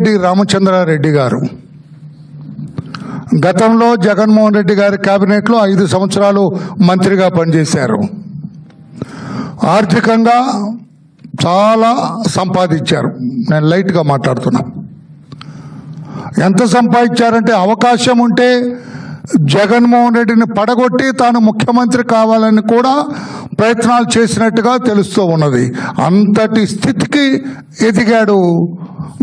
రెడ్డి రామచంద్రారెడ్డి గారు. గతంలో జగన్మోహన్ రెడ్డి గారి కేబినెట్లో ఐదు సంవత్సరాలు మంత్రిగా పనిచేశారు. ఆర్థికంగా చాలా సంపాదించారు. నేను లైట్గా మాట్లాడుతున్నా. ఎంత సంపాదించారంటే అవకాశం ఉంటే జగన్మోహన్ రెడ్డిని పడగొట్టి తాను ముఖ్యమంత్రి కావాలని కూడా ప్రయత్నాలు చేసినట్టుగా తెలుస్తూ ఉన్నది. అంతటి స్థితికి ఎదిగాడు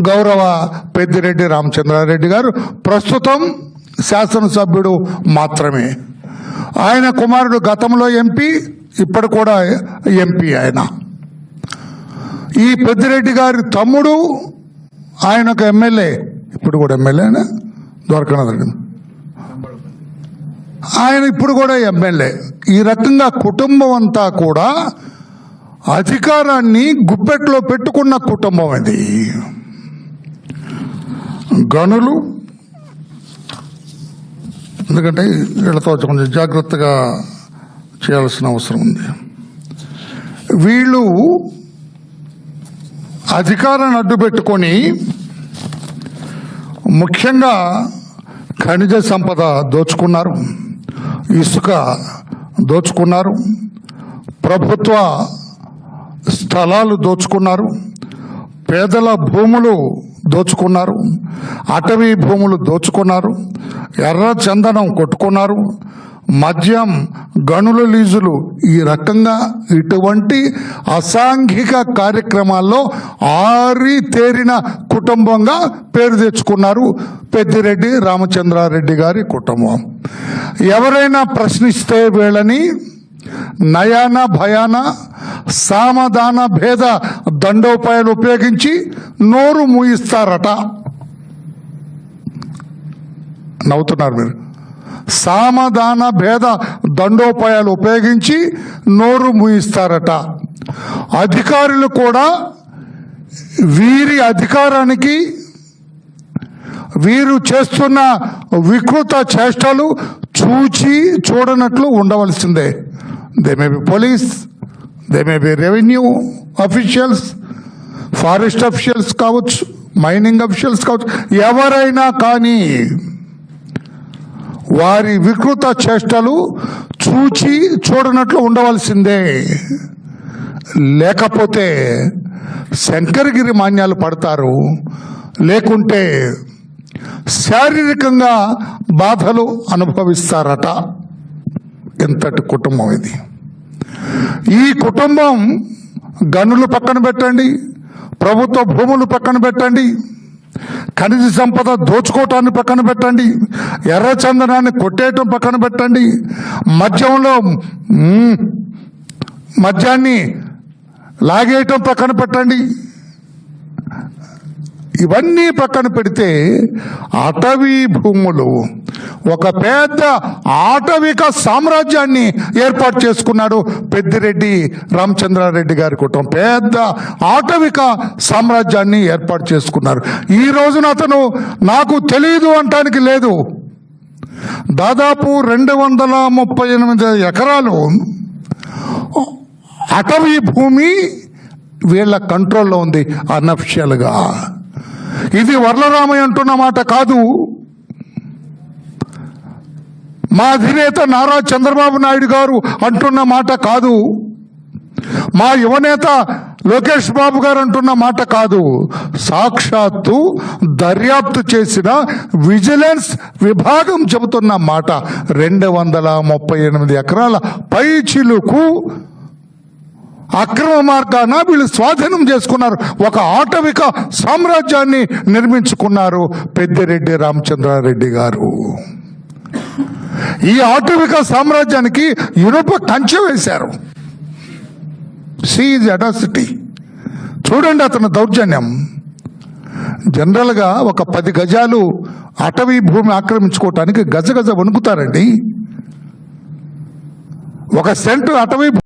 గౌరవ పెద్దిరెడ్డి రామచంద్రారెడ్డి గారు. ప్రస్తుతం శాసనసభ్యుడు మాత్రమే. ఆయన కుమారుడు గతంలో ఎంపీ ఇప్పుడు కూడా ఎంపీ ఆయన. ఈ పెద్దిరెడ్డి గారి తమ్ముడు ఆయన ఒక ఎమ్మెల్యే ఇప్పుడు కూడా ఎమ్మెల్యేనా? దొరకనదండి ఆయన ఇప్పుడు కూడా ఎమ్మెల్యే. ఈ రకంగా కుటుంబం అంతా కూడా అధికారాన్ని గుప్పెట్లో పెట్టుకున్న కుటుంబం అది. గనులు ఎందుకంటే వీళ్ళతో కొంచెం జాగ్రత్తగా చేయాల్సిన అవసరం ఉంది. వీళ్ళు అధికారాన్ని అడ్డు పెట్టుకొని ముఖ్యంగా ఖనిజ సంపద దోచుకున్నారు. ఇసుక దోచుకున్నారు. ప్రభుత్వ స్థలాలు దోచుకున్నారు. పేదల భూములు దోచుకున్నారు. అటవీ భూములు దోచుకున్నారు. ఎర్ర చందనం కొట్టుకున్నారు. మద్యం గనుల లీజులు ఈ రకంగా ఇటువంటి అసాంఘిక కార్యక్రమాల్లో ఆరి తేరిన కుటుంబంగా పేరు తెచ్చుకున్నారు పెద్దిరెడ్డి రామచంద్రారెడ్డి గారి కుటుంబం. ఎవరైనా ప్రశ్నిస్తే వీళ్ళని నయాన భయాన సామధాన భేద దండోపాయాలు ఉపయోగించి నోరు మూయిస్తారట. నవ్వుతున్నారు మీరు. సామధాన భేద దండోపాయాలు ఉపయోగించి నోరు మూయిస్తారట. అధికారులు కూడా వీరి అధికారానికి వీరు చేస్తున్న వికృత చేష్టలు చూచి చూడనట్లు ఉండవలసిందే. They may be police they may be revenue officials forest officials కావచ్చు మైనింగ్ అఫీషియల్స్ కావచ్చు ఎవరైనా కానీ వారి వికృత చేష్టలు చూచి చూడనట్లు ఉండవలసిందే. లేకపోతే శంకరగిరి మాన్యాలు పడతారు. లేకుంటే శారీరకంగా బాధలు అనుభవిస్తారట. ఇంతటి కుటుంబం ఇది. ఈ కుటుంబం గనులు పక్కన పెట్టండి ప్రభుత్వ భూములు పక్కన పెట్టండి ఖనిజ సంపద దోచుకోవటాన్ని పక్కన పెట్టండి. ఎర్ర చందనాన్ని కొట్టేయటం పక్కన పెట్టండి. మద్యంలో మద్యాన్ని లాగేయటం పక్కన పెట్టండి. ఇవన్నీ పక్కన పెడితే అటవీ భూములు ఒక పెద్ద ఆటవిక సామ్రాజ్యాన్ని ఏర్పాటు చేసుకున్నాడు పెద్దిరెడ్డి రామచంద్రారెడ్డి గారి కుటుంబం. పెద్ద ఆటవిక సామ్రాజ్యాన్ని ఏర్పాటు చేసుకున్నారు. ఈ రోజున అతను నాకు తెలియదు అంటానికి లేదు. దాదాపు రెండు వందల ముప్పై ఎనిమిది ఎకరాలు అటవీ భూమి వీళ్ళ కంట్రోల్లో ఉంది అన్అఫిషియల్గా ఇది వరలరామయ్య అంటున్న మాట కాదు. మా అధినేత నారా చంద్రబాబు నాయుడు గారు అంటున్న మాట కాదు. మా యువనేత లోకేష్ బాబు గారు అంటున్న మాట కాదు. సాక్షాత్తు దర్యాప్తు చేసిన విజిలెన్స్ విభాగం చెబుతున్న మాట. రెండు వందల ముప్పై ఎనిమిది ఎకరాల పై చిలుకు అక్రమ మార్గాన వీళ్ళు స్వాధీనం చేసుకున్నారు. ఒక ఆటవిక సామ్రాజ్యాన్ని నిర్మించుకున్నారు పెద్దిరెడ్డి రామచంద్రారెడ్డి గారు. ఈ ఆటవిక సామ్రాజ్యానికి ఇనుప కంచె వేశారు. See his audacity. చూడండి అతని దౌర్జన్యం. జనరల్గా ఒక పది గజాలు అటవీ భూమి ఆక్రమించుకోవటానికి గజ గజ వణుకుతారండి. ఒక సెంటు అటవీ